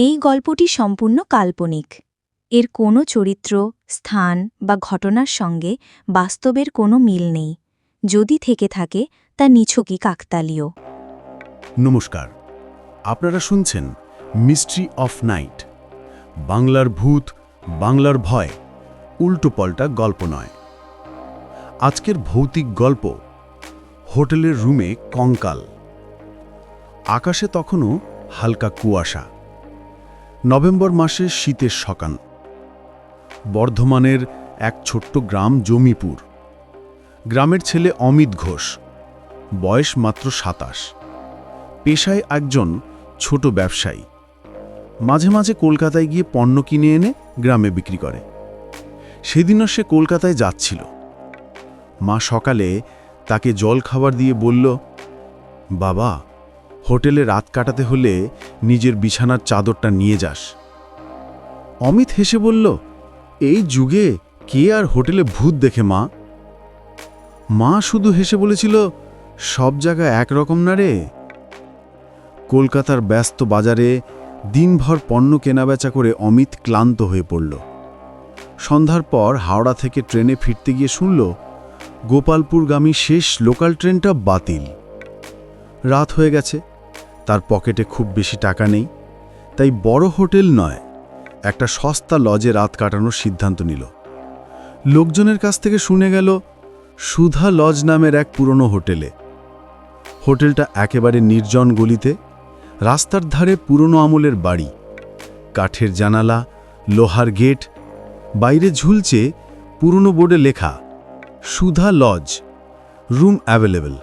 এই গল্পটি সম্পূর্ণ কাল্পনিক। এর কোনো চরিত্র, স্থান বা ঘটনার সঙ্গে বাস্তবের কোনো মিল নেই। যদি থেকে থাকে, তা নিছকই কাকতালীয়। নমস্কার। আপনারা শুনছেন মিস্ট্রি অফ নাইট। বাংলার ভূত, বাংলার ভয় উল্টোপাল্টা গল্প নয়। আজকের ভৌতিক গল্প, হোটেলের রুমে কঙ্কাল। আকাশে তখনও হালকা কুয়াশা। নভেম্বর মাসে শীতের সকাল। বর্ধমানের এক ছোট্ট গ্রাম জমিপুর। গ্রামের ছেলে অমিত ঘোষ। বয়স মাত্র সাতাশ। পেশায় একজন ছোট ব্যবসায়ী। মাঝে মাঝে কলকাতায় গিয়ে পণ্য কিনে এনে গ্রামে বিক্রি করে। সেদিনও সে কলকাতায় যাচ্ছিল। মা সকালে তাকে জল খাবার দিয়ে বলল, বাবা হোটেলে রাত কাটাতে হলে নিজের বিছানার চাদরটা নিয়ে যাস। অমিত হেসে বলল, এই যুগে কে আর হোটেলে ভূত দেখে, মা? মা শুধু হেসে বলেছিল, সব জায়গা একরকম না রে। কলকাতার ব্যস্ত বাজারে দিনভর পণ্য কেনাবেচা করে অমিত ক্লান্ত হয়ে পড়ল। সন্ধ্যার পর হাওড়া থেকে ট্রেনে ফিরতে গিয়ে শুনল, গোপালপুরগামী শেষ লোকাল ট্রেনটা বাতিল। রাত হয়ে গেছে তার পকেটে খুব বেশি টাকা নেই, তাই বড় হোটেল নয়, একটা সস্তা লজে রাত কাটানোর সিদ্ধান্ত নিল। লোকজনের কাছ থেকে শুনে গেল, সুধা লজ নামের এক পুরনো হোটেলে। হোটেলটা একেবারে নির্জন গলিতে, রাস্তার ধারে পুরনো আমলের বাড়ি, কাঠের জানালা, লোহার গেট, বাইরে ঝুলছে পুরনো বোর্ডে লেখা, সুধা লজ, রুম অ্যাভেলেবল।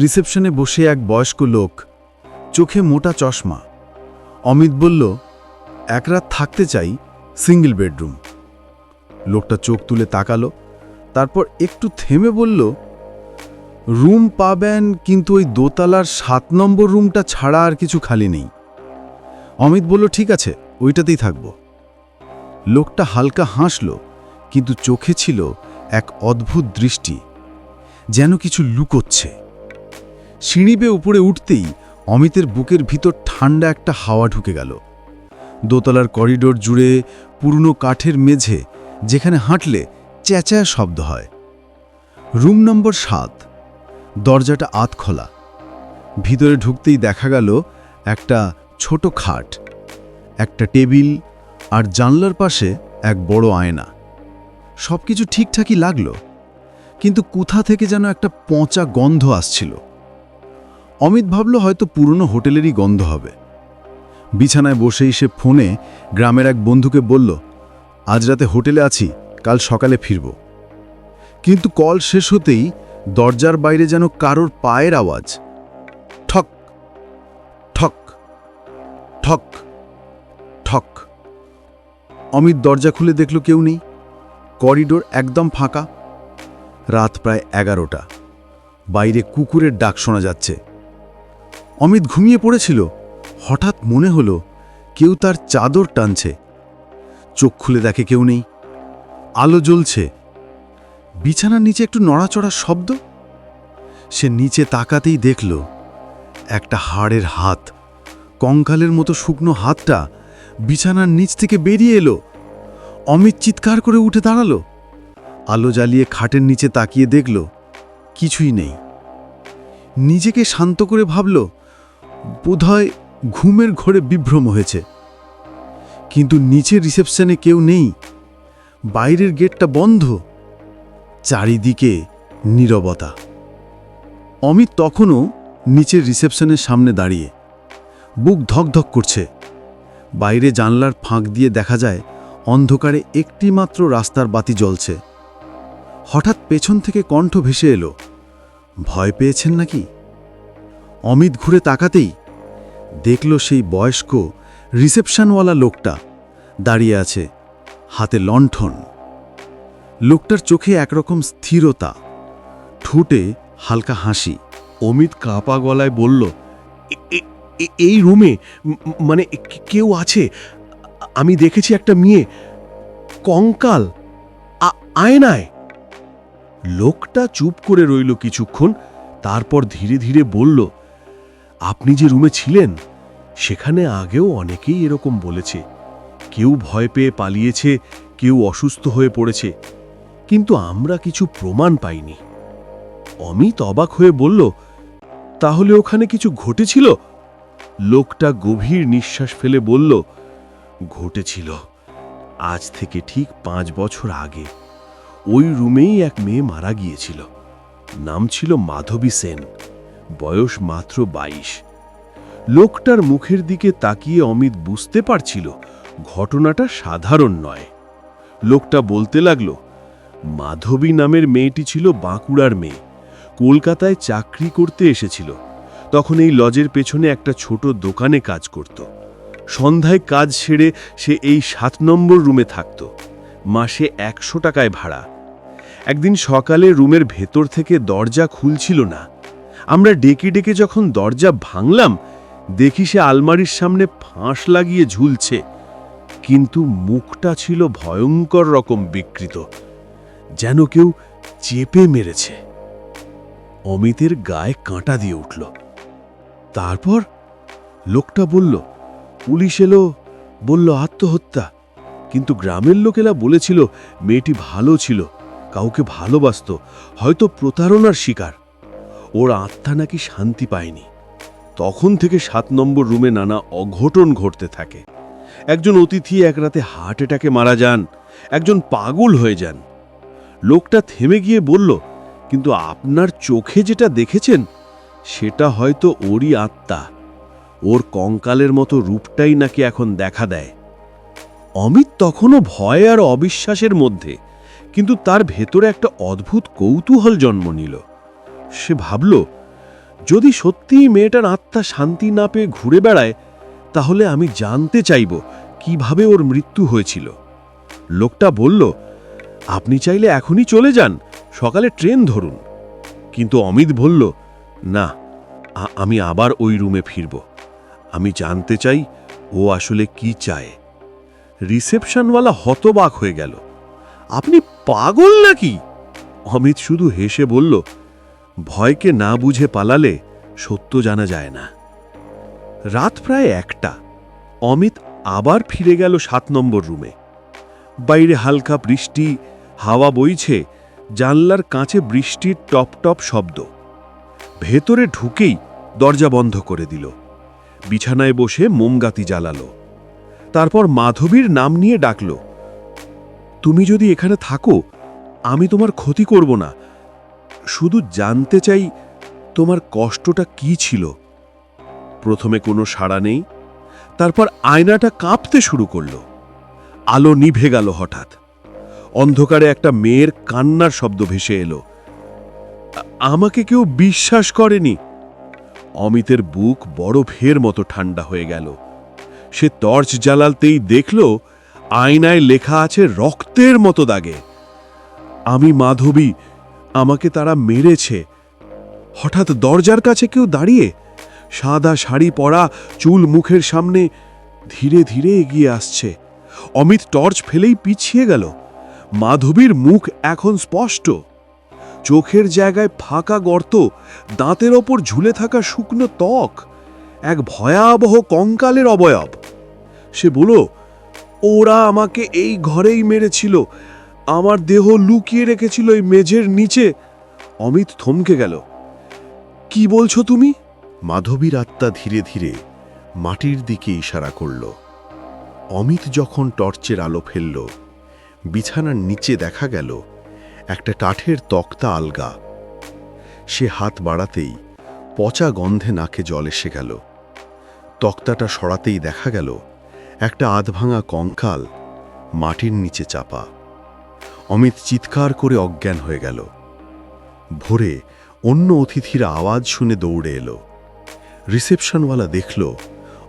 রিসেপশনে বসে এক বয়স্ক লোক চোখে মোটা চশমা। অমিত বলল, এক রাত থাকতে চাই সিঙ্গেল বেডরুম। লোকটা চোখ তুলে তাকালো, তারপর একটু থেমে বলল, রুম পাবেন, কিন্তু ওই দোতলার সাত নম্বর রুমটা ছাড়া আর কিছু খালি নেই। অমিত বলল, ঠিক আছে, ওইটাতেই থাকব। লোকটা হালকা হাসল, কিন্তু চোখে ছিল এক অদ্ভুত দৃষ্টি, যেন কিছু লুকোচ্ছে। সিঁড়ি বেয়ে উপরে উঠতেই অমিতের বুকের ভিতর ঠান্ডা একটা হাওয়া ঢুকে গেল। দোতলার করিডোর জুড়ে পুরনো কাঠের মেঝে, যেখানে হাঁটলে চেঁচায়া শব্দ হয়। রুম নম্বর সাত। দরজাটা আত খোলা। ভিতরে ঢুকতেই দেখা গেল একটা ছোট খাট, একটা টেবিল আর জানলার পাশে এক বড় আয়না। সব কিছু ঠিকঠাকই লাগল, কিন্তু কোথা থেকে যেন একটা পচা গন্ধ আসছিল। অমিত ভাবল হয়তো পুরনো হোটেলেরই গন্ধ হবে। বিছানায় বসেই সে ফোনে গ্রামের এক বন্ধুকে বলল, আজ রাতে হোটেলে আছি, কাল সকালে ফিরব। কিন্তু কল শেষ হতেই দরজার বাইরে যেন কারোর পায়ের আওয়াজ, ঠক ঠক ঠক ঠক। অমিত দরজা খুলে দেখল কেউ নেই। করিডোর একদম ফাঁকা। রাত প্রায় এগারোটা। বাইরে কুকুরের ডাক শোনা যাচ্ছে। অমিত ঘুমিয়ে পড়েছিল। হঠাৎ মনে হলো কেউ তার চাদর টানছে। চোখ খুলে দেখে কেউ নেই। আলো জ্বলছে। বিছানার নিচে একটু নড়াচড়ার শব্দ? সে নিচে তাকাতেই দেখল একটা হাড়ের হাত। কঙ্কালের মতো শুকনো হাতটা বিছানার নিচ থেকে বেরিয়ে এলো। অমিত চিৎকার করে উঠে দাঁড়াল। আলো জ্বালিয়ে খাটের নিচে তাকিয়ে দেখল, কিছুই নেই। নিজেকে শান্ত করে ভাবল বোধহয় ঘুমের ঘোরে বিভ্রম হয়েছে। কিন্তু নিচের রিসেপশনে কেউ নেই। বাইরের গেটটা বন্ধ। চারিদিকে নীরবতা। অমিত তখনও নিচের রিসেপশনের সামনে দাঁড়িয়ে। বুক ধকধক করছে। বাইরে জানলার ফাঁক দিয়ে দেখা যায়, অন্ধকারে একটি মাত্র রাস্তার বাতি জ্বলছে। হঠাৎ পেছন থেকে কণ্ঠ ভেসে এলো। ভয় পেয়েছেন নাকি? অমিত ঘুরে তাকাতেই দেখল সেই বয়স্ক রিসেপশনওয়ালা লোকটা দাঁড়িয়ে আছে হাতে লণ্ঠন। লোকটার চোখে একরকম স্থিরতা, ঠোঁটে হালকা হাসি। অমিত কাঁপা গলায় বলল, "এ- এ- এ- এই রুমে মানে কেউ আছে? আমি দেখেছি একটা মেয়ে, কঙ্কাল আয়নায়। লোকটা চুপ করে রইল কিছুক্ষণ, তারপর ধীরে ধীরে বলল আপনি যে রুমে ছিলেন, সেখানে আগেও অনেকেই এরকম বলেছে। কেউ ভয় পেয়ে পালিয়েছে, কেউ অসুস্থ হয়ে পড়েছে। কিন্তু আমরা কিছু প্রমাণ পাইনি। অমিত অবাক হয়ে বলল, তাহলে ওখানে কিছু ঘটেছিল? লোকটা গভীর নিঃশ্বাস ফেলে বলল, ঘটেছিল। আজ থেকে ঠিক পাঁচ বছর আগে। ওই রুমেই এক মেয়ে মারা গিয়েছিল। নাম ছিল মাধবী সেন। বয়স মাত্র বাইশ। লোকটার মুখের দিকে তাকিয়ে অমিত বুঝতে পারছিল, ঘটনাটা সাধারণ নয়। লোকটা বলতে লাগল, মাধবী নামের মেয়েটি ছিল বাঁকুড়ার মেয়ে। কলকাতায় চাকরি করতে এসেছিল। তখন এই লজের পেছনে একটা ছোট দোকানে কাজ করত। সন্ধ্যায় কাজ সেরে সে এই সাত নম্বর রুমে থাকত। মাসে একশো টাকায় ভাড়া। একদিন সকালে রুমের ভেতর থেকে দরজা খুলছিল না। আমরা ডেকে ডেকে যখন দরজা ভাঙলাম, দেখি সে আলমারির সামনে ফাঁস লাগিয়ে ঝুলছে। কিন্তু মুখটা ছিল ভয়ঙ্কর রকম বিকৃত, যেন কেউ চেপে মেরেছে। অমিতের গায়ে কাঁটা দিয়ে উঠল। তারপর লোকটা বলল, পুলিশ এলো। বলল, আত্মহত্যা। কিন্তু গ্রামের লোকেরা বলেছিল, মেয়েটি ভালো ছিল, কাউকে ভালোবাসত, হয়তো প্রতারণার শিকার। ওর আত্মা নাকি শান্তি পায়নি। তখন থেকে সাত নম্বর রুমে নানা অঘটন ঘটতে থাকে। একজন অতিথি এক রাতে হার্ট অ্যাটাকে মারা যান, একজন পাগল হয়ে যান। লোকটা থেমে গিয়ে বলল, কিন্তু আপনার চোখে যেটা দেখেছেন, সেটা হয়তো ওরই আত্মা। ওর কঙ্কালের মতো রূপটাই নাকি এখন দেখা দেয়। অমিত তখনও ভয় আর অবিশ্বাসের মধ্যে, কিন্তু তার ভেতরে একটা অদ্ভুত কৌতূহল জন্ম নিল। সে ভাবল, যদি সত্যিই মেয়েটার আত্মা শান্তি না পেয়ে ঘুরে বেড়ায়, তাহলে আমি জানতে চাইব কীভাবে ওর মৃত্যু হয়েছিল। লোকটা বলল, আপনি চাইলে এখনই চলে যান, সকালে ট্রেন ধরুন। কিন্তু অমিত বলল, না আমি আবার ওই রুমে ফিরব। আমি জানতে চাই ও আসলে কি চায়। রিসেপশনওয়ালা হতবাক হয়ে গেল, আপনি পাগল নাকি? অমিত শুধু হেসে বলল ভয়কে না বুঝে পালালে সত্য জানা যায় না। রাত প্রায় একটা। অমিত আবার ফিরে গেল সাত নম্বর রুমে। বাইরে হালকা বৃষ্টি, হাওয়া বইছে, জানলার কাঁচে বৃষ্টির টপ টপ শব্দ। ভেতরে ঢুকেই দরজা বন্ধ করে দিল। বিছানায় বসে মোমগাতি জ্বালালো। তারপর মাধবীর নাম নিয়ে ডাকল, তুমি যদি এখানে থাকো, আমি তোমার ক্ষতি করব না। শুধু জানতে চাই তোমার কষ্টটা কি ছিল? প্রথমে কোনো সাড়া নেই, তারপর আয়নাটা কাঁপতে শুরু করল। আলো নিভে গেল হঠাৎ। অন্ধকারে একটা মেয়ের কান্নার শব্দ ভেসে এলো। আমাকে কেউ বিশ্বাস করেনি। অমিতের বুক বরফের মতো ঠান্ডা হয়ে গেল। সে টর্চ জ্বালালতেই দেখল আয়নায় লেখা আছে রক্তের মতো দাগে। আমি মাধবী আমাকে তারা মেরেছে। হঠাৎ দরজার কাছে কেউ দাঁড়িয়ে সাদা শাড়ি পরা চুল মুখের সামনে ধীরে ধীরে এগিয়ে আসছে। অমিত টর্চ ফেলেই পিছিয়ে গেল। মাধবীর মুখ এখন স্পষ্ট। চোখের জায়গায় ফাঁকা গর্ত, দাঁতের ওপর ঝুলে থাকা শুকনো ত্বক, এক ভয়াবহ কঙ্কালের অবয়ব। সে বলো ওরা আমাকে এই ঘরেই মেরেছিল। আমার দেহ লুকিয়ে রেখেছিল এই মেঝের নিচে। অমিত থমকে গেল। কি বলছো তুমি? মাধবীর আত্মা ধীরে ধীরে মাটির দিকে ইশারা করল। অমিত যখন টর্চের আলো ফেলল, বিছানার নিচে দেখা গেল একটা কাঠের তক্তা আলগা। সে হাত বাড়াতেই পচা গন্ধে নাকে জল এসে গেল। তক্তাটা সরাতেই দেখা গেল একটা আধভাঙা কঙ্কাল মাটির নিচে চাপা। অমিত চিৎকার করে অজ্ঞান হয়ে গেল। ভোরে অন্য অতিথিরা আওয়াজ শুনে দৌড়ে এলো। রিসেপশনওয়ালা দেখল,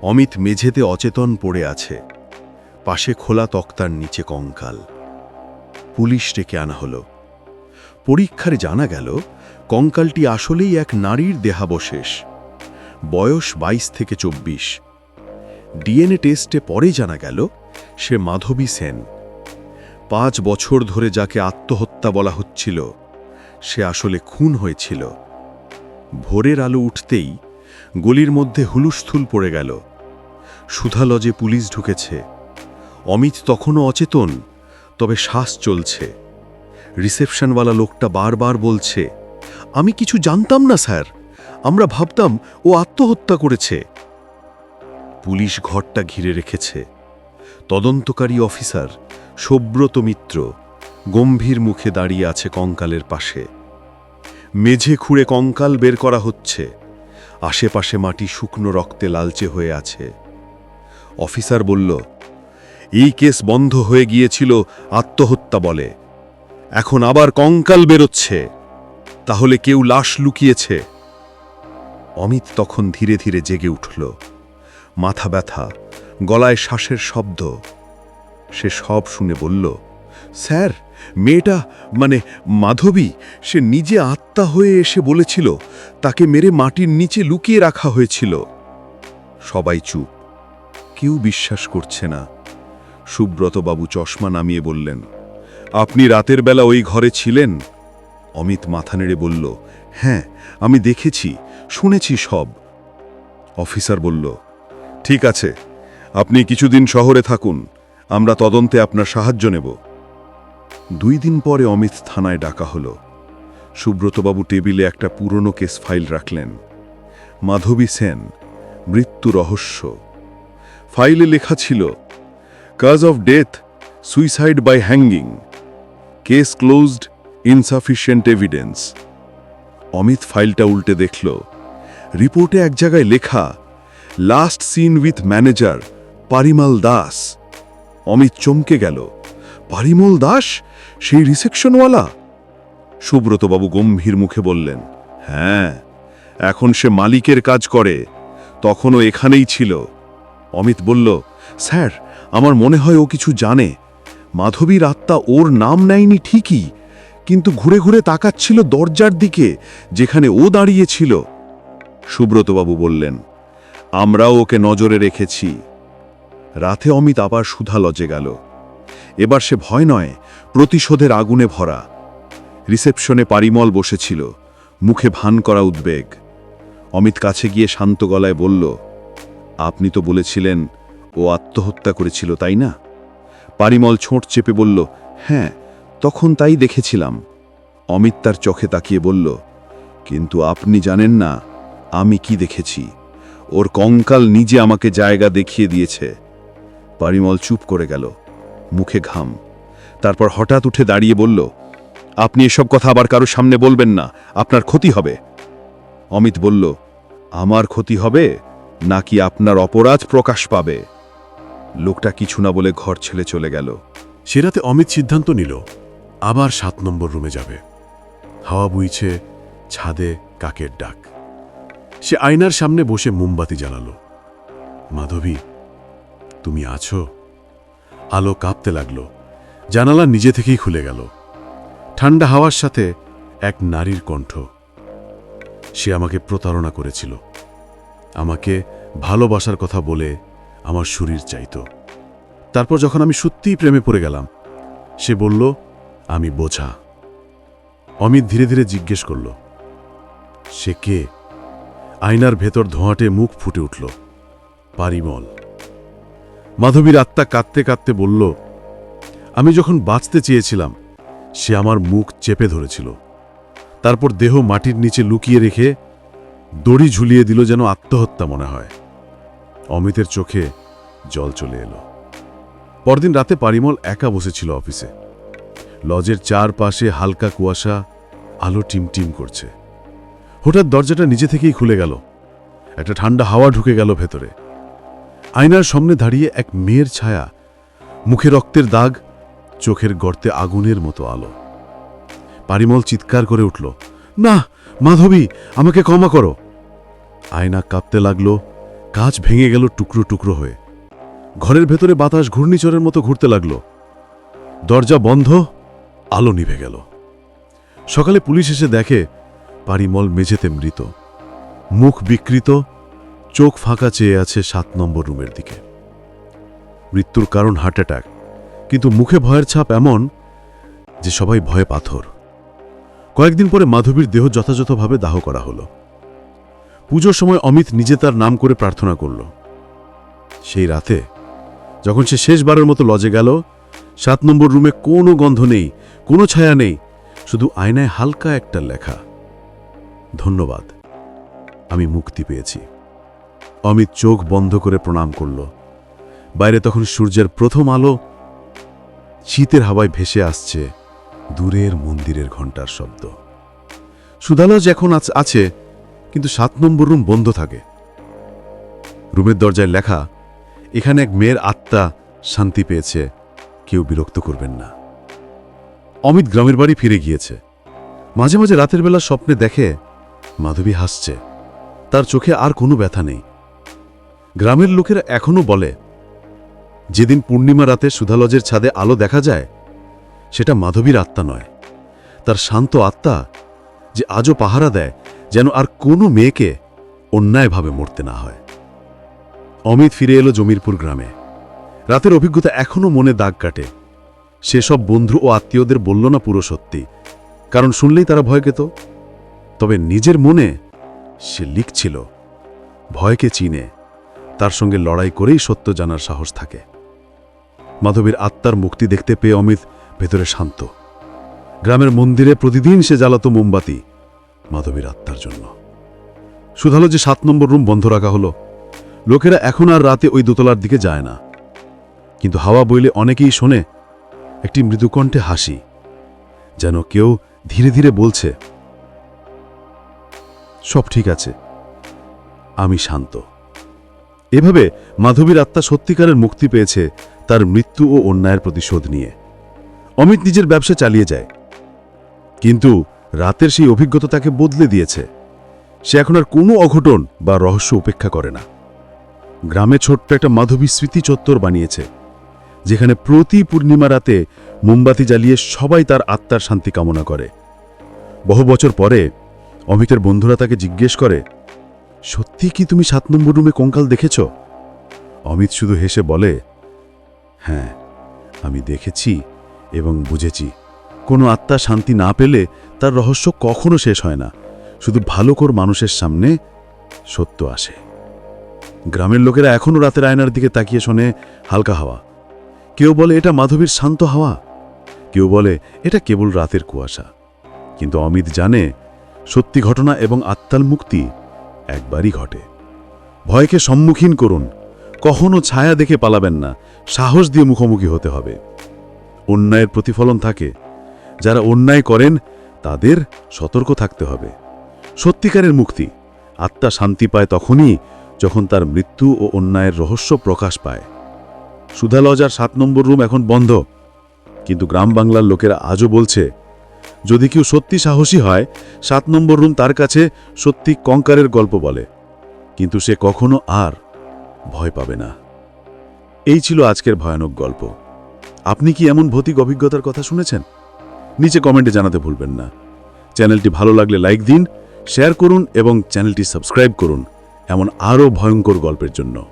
অমিত মেঝেতে অচেতন পড়ে আছে। পাশে খোলা তক্তার নিচে কঙ্কাল। পুলিশ ডেকে আনা হলো। পরীক্ষারে জানা গেল, কঙ্কালটি আসলেই এক নারীর দেহাবশেষ। বয়স ২২ থেকে চব্বিশ। ডিএনএ টেস্টে পরে জানা গেল, সে মাধবী সেন। পাঁচ বছর ধরে যাকে আত্মহত্যা বলা হচ্ছিল, সে আসলে খুন হয়েছিল। ভোরের আলো উঠতেই গলির মধ্যে হুলুস্থুল পড়ে গেল। সুধা লজে পুলিশ ঢুকেছে। অমিত তখনও অচেতন, তবে শ্বাস চলছে। রিসেপশনওয়ালা লোকটা বারবার বলছে, আমি কিছু জানতাম না, স্যার। আমরা ভাবতাম ও আত্মহত্যা করেছে। পুলিশ ঘরটা ঘিরে রেখেছে। তদন্তকারী অফিসার সব্রত মিত্র, গম্ভীর মুখে দাঁড়িয়ে আছে কঙ্কালের পাশে। মেঝে খুঁড়ে কঙ্কাল বের করা হচ্ছে। আশেপাশে মাটি শুকনো রক্তে লালচে হয়ে আছে। অফিসার বলল, এই কেস বন্ধ হয়ে গিয়েছিল আত্মহত্যা বলে। এখন আবার কঙ্কাল বেরোচ্ছে। তাহলে কেউ লাশ লুকিয়েছে? অমিত তখন ধীরে ধীরে জেগে উঠল। মাথা ব্যথা, গলায় শ্বাসের শব্দ। সে সব শুনে বলল, স্যার, মেয়েটা মানে মাধবী, সে নিজে আত্মা হয়ে এসে বলেছিল, তাকে মেরে মাটির নিচে লুকিয়ে রাখা হয়েছিল। সবাই চুপ, কেউ বিশ্বাস করছে না। সুব্রতবাবু চশমা নামিয়ে বললেন, আপনি রাতের বেলা ওই ঘরে ছিলেন? অমিত মাথা নেড়ে বলল হ্যাঁ আমি দেখেছি, শুনেছি সব। অফিসার বলল, ঠিক আছে, আপনি কিছুদিন শহরে থাকুন আমরা তদন্তে আপনার সাহায্য নেব। দুই দিন পরে অমিত থানায় ডাকা হল। সুব্রতবাবু টেবিলে একটা পুরনো কেস ফাইল রাখলেন। মাধবী সেন, মৃত্যু রহস্য। ফাইলে লেখা ছিল, cause of death, suicide by hanging. Case closed, insufficient evidence. Amit ফাইলটা উল্টে দেখল। রিপোর্টে এক জায়গায় লেখা, last seen with manager, Parimal Das. Amit চমকে গেল। পারিমল দাস? সেই রিসেপশনওয়ালা? সুব্রতবাবু গম্ভীর মুখে বললেন হ্যাঁ এখন সে মালিকের কাজ করে। তখনও এখানেই ছিল। অমিত বলল, স্যার, আমার মনে হয় ও কিছু জানে। মাধবীর আত্মা ওর নাম নেয়নি ঠিকই, কিন্তু ঘুরে ঘুরে তাকাচ্ছিল দরজার দিকে, যেখানে ও দাঁড়িয়েছিল সুব্রতবাবু বললেন, আমরাও ওকে নজরে রেখেছি। রাতে অমিত আবার সুধা লজে গেল। এবার সে ভয় নয়, প্রতিশোধের আগুনে ভরা। রিসেপশনে পারিমল বসেছিল, মুখে ভান করা উদ্বেগ। অমিত কাছে গিয়ে শান্ত গলায় বলল, আপনি তো বলেছিলেন ও আত্মহত্যা করেছিল, তাই না? পারিমল ছোঁট চেপে বলল হ্যাঁ তখন তাই দেখেছিলাম। অমিত তার চোখে তাকিয়ে বলল, কিন্তু আপনি জানেন না আমি কি দেখেছি। ওর কঙ্কাল নিজে আমাকে জায়গা দেখিয়ে দিয়েছে। পারিমল চুপ করে গেল, মুখে ঘাম। তারপর হঠাৎ উঠে দাঁড়িয়ে বলল, আপনি এসব কথা আবার কারও সামনে বলবেন না, আপনার ক্ষতি হবে। অমিত বলল, আমার ক্ষতি হবে? নাকি আপনার অপরাধ প্রকাশ পাবে? লোকটা কিছু না বলে ঘর ছেলে চলে গেল। সেরাতে অমিত সিদ্ধান্ত নিল, আবার সাত নম্বর রুমে যাবে। হাওয়া বুইছে, ছাদে কাকের ডাক। সে আয়নার সামনে বসে মোমবাতি জ্বালালো। মাধবী তুমি আছো? আলো কাঁপতে লাগল। জানালা নিজে থেকেই খুলে গেল। ঠান্ডা হাওয়ার সাথে এক নারীর কণ্ঠ। সে আমাকে প্রতারণা করেছিল। আমাকে ভালোবাসার কথা বলে আমার শরীর চাইত। তারপর যখন আমি সত্যিই প্রেমে পড়ে গেলাম, সে বলল, আমি বোঝা। অমিত ধীরে ধীরে জিজ্ঞেস করল, সে কে? আয়নার ভেতর ধোঁয়াটে মুখ ফুটে উঠল, পারিমল। মাধবীর আত্মা কাঁদতে কাঁদতে বলল, আমি যখন বাঁচতে চেয়েছিলাম, সে আমার মুখ চেপে ধরেছিল। তারপর দেহ মাটির নিচে লুকিয়ে রেখে দড়ি ঝুলিয়ে দিল যেন আত্মহত্যা মনে হয়। অমিতের চোখে জল চলে এলো। পরদিন রাতে পারিমল একা বসেছিল অফিসে। লজের চারপাশে হালকা কুয়াশা, আলো টিমটিম করছে। হঠাৎ দরজাটা নিজে থেকেই খুলে গেল। একটা ঠান্ডা হাওয়া ঢুকে গেল ভেতরে। আয়নার সামনে দাঁড়িয়ে এক মেয়ের ছায়া, মুখে রক্তের দাগ, চোখের গর্তে আগুনের মতো আলো। পারিমল চিৎকার করে উঠল, না, মাধবী, আমাকে ক্ষমা করো। আয়না কাঁপতে লাগল, কাঁচ ভেঙে গেল টুকরো টুকরো হয়ে। ঘরের ভেতরে বাতাস ঘূর্ণিঝড়ের মতো ঘুরতে লাগল। দরজা বন্ধ, আলো নিভে গেল। সকালে পুলিশ এসে দেখে পারিমল মেঝেতে মৃত। মুখ বিকৃত চোখ ফাঁকা চেয়ে আছে সাত নম্বর রুমের দিকে। মৃত্যুর কারণ হার্ট অ্যাটাক, কিন্তু মুখে ভয়ের ছাপ এমন যে সবাই ভয়ে পাথর। কয়েকদিন পরে মাধবীর দেহ যথাযথভাবে দাহ করা হলো। পুজোর সময় অমিত নিজে তার নাম করে প্রার্থনা করল। সেই রাতে, যখন সে শেষবারের মতো লজে গেল, সাত নম্বর রুমে কোনো গন্ধ নেই, কোনো ছায়া নেই, শুধু আয়নায় হালকা একটা লেখা, ধন্যবাদ, আমি মুক্তি পেয়েছি। অমিত চোখ বন্ধ করে প্রণাম করল। বাইরে তখন সূর্যের প্রথম আলো শীতের হাওয়ায় ভেসে আসছে দূরের মন্দিরের ঘণ্টার শব্দ। সুদালজ এখন আছে কিন্তু সাত নম্বর রুম বন্ধ থাকে। রুমের দরজায় লেখা, এখানে এক মেয়ের আত্মা শান্তি পেয়েছে, কেউ বিরক্ত করবেন না। অমিত গ্রামের বাড়ি ফিরে গিয়েছে। মাঝে মাঝে রাতের বেলা স্বপ্নে দেখে, মাধবী হাসছে। তার চোখে আর কোনো ব্যথা নেই। গ্রামের লোকেরা এখনও বলে, যেদিন পূর্ণিমা রাতে সুধালজের ছাদে আলো দেখা যায়, সেটা মাধবীর আত্মা নয়। তার শান্ত আত্মা যে আজও পাহারা দেয়, যেন আর কোনো মেয়েকে অন্যায়ভাবে মরতে না হয়। অমিত ফিরে এলো জমিরপুর গ্রামে। রাতের অভিজ্ঞতা এখনও মনে দাগ কাটে। সেসব বন্ধু ও আত্মীয়দের বলল না পুরো সত্যি। কারণ শুনলেই তারা ভয় পেত তবে নিজের মনে সে লিখছিল, ভয়কে চিনে। তার সঙ্গে লড়াই করেই সত্য জানার সাহস থাকে। মাধবীর আত্মার মুক্তি দেখতে পেয়ে অমিত ভেতরে শান্ত। গ্রামের মন্দিরে প্রতিদিন সে জ্বালাতো মোমবাতি মাধবীর আত্মার জন্য। শুধালো যে সাত নম্বর রুম বন্ধ রাখা হলো। লোকেরা এখন আর রাতে ওই দোতলার দিকে যায় না। কিন্তু হাওয়া বইলে অনেকেই শোনে একটি মৃদুকণ্ঠে হাসি, যেন কেউ ধীরে ধীরে বলছে, সব ঠিক আছে, আমি শান্ত। এভাবে মাধবীর আত্মা সত্যিকারের মুক্তি পেয়েছে তার মৃত্যু ও অন্যায়ের প্রতিশোধ নিয়ে। অমিত নিজের ব্যবসা চালিয়ে যায়। কিন্তু রাতের সেই অভিজ্ঞতা তাকে বদলে দিয়েছে। সে এখন আর কোনো অঘটন বা রহস্য উপেক্ষা করে না। গ্রামে ছোট্ট একটা মাধবী স্মৃতি চত্বর বানিয়েছে, যেখানে প্রতি পূর্ণিমা রাতে মোমবাতি জ্বালিয়ে সবাই তার আত্মার শান্তি কামনা করে। বহু বছর পরে অমিতের বন্ধুরা তাকে জিজ্ঞেস করে সত্যি কি তুমি সাত নম্বর রুমে কঙ্কাল দেখেছ? অমিত শুধু হেসে বলে হ্যাঁ আমি দেখেছি এবং বুঝেছি। কোনো আত্মা শান্তি না পেলে তার রহস্য কখনো শেষ হয় না। শুধু ভালো কর মানুষের সামনে সত্য আসে। গ্রামের লোকেরা এখনও রাতের আয়নার দিকে তাকিয়ে শোনে হালকা হাওয়া। কেউ বলে, এটা মাধবীর শান্ত হাওয়া। কেউ বলে, এটা কেবল রাতের কুয়াশা। কিন্তু অমিত জানে, সত্যি ঘটনা এবং আত্মাল মুক্তি একবারই ঘটে। ভয়কে সম্মুখীন করুন। কখনো ছায়া দেখে পালাবেন না। সাহস দিয়ে মুখোমুখি হতে হবে। অন্যায়ের প্রতিফলন থাকে। যারা অন্যায় করেন, তাদের সতর্ক থাকতে হবে। সত্যিকারের মুক্তি। আত্মা শান্তি পায় তখনই যখন তার মৃত্যু ও অন্যায়ের রহস্য প্রকাশ পায়। সুধা লজার সাত নম্বর রুম এখন বন্ধ। কিন্তু গ্রাম বাংলার লোকেরা আজও বলছে যদি কেউ সত্যি সাহসী হয়, সাত নম্বর রুম তার কাছে সত্যি কঙ্কারের গল্প বলে। কিন্তু সে কখনো আর ভয় পাবে না। এই ছিল আজকের ভয়ানক গল্প। আপনি কি এমন ভৌতিক অভিজ্ঞতার কথা শুনেছেন? নিচে কমেন্টে জানাতে ভুলবেন না। চ্যানেলটি ভালো লাগলে লাইক দিন, শেয়ার করুন এবং চ্যানেলটি সাবস্ক্রাইব করুন এমন আরও ভয়ঙ্কর গল্পের জন্য।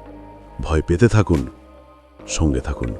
ভয় পেতে থাকুন, সঙ্গে থাকুন।